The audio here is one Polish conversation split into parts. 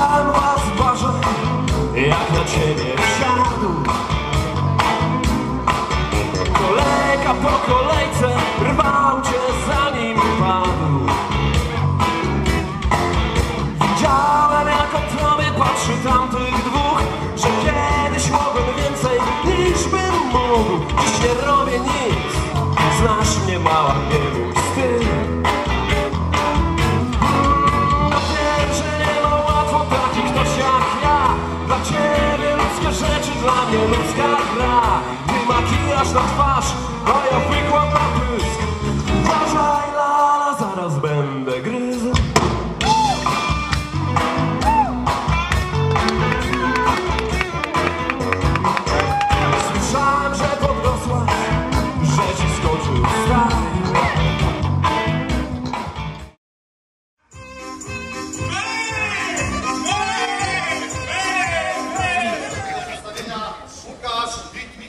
Widziałem was barze, jak na ciebie wsiadł. Kolejka po kolejce rwał cię zanim padł. Widziałem jak o tobie patrzy tamtych dwóch Że kiedyś mogłem więcej niż bym mógł. Dziś nie robię nic, znasz mnie mała, nie ludzkie rzeczy, dla mnie ludzka gra. Ty makijaż na twarz, a ja wykłam na pysk. Uważaj lala, zaraz będę gryzł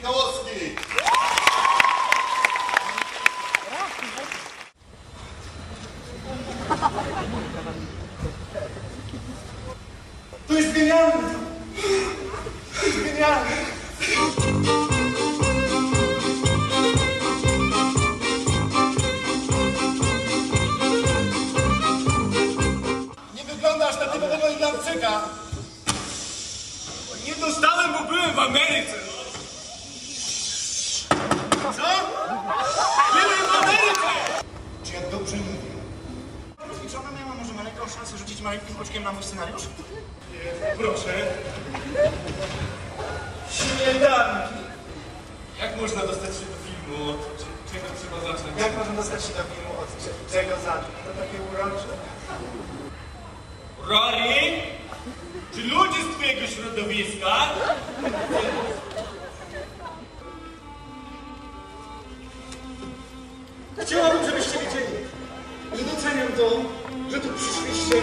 Wit-Michałowski. To jest genialne! To jest genialne! Nie wyglądasz na typowego Irlandczyka. Nie dostałem, bo byłem w Ameryce. Co? Byłem w Ameryce! Czy ja dobrze mówię? Czy ona miała może maleńką szansę rzucić maleńkim oczkiem na mój scenariusz? Proszę. Śmietanki. Jak można dostać się do filmu? Od cze- czego trzeba zacząć? Jak można dostać się do filmu? Od cze- czego zacząć? To takie urocze. Rory? Czy ludzie z twojego środowiska? Chciałabym, żebyście. Nie doceniam to, że tu przyszliście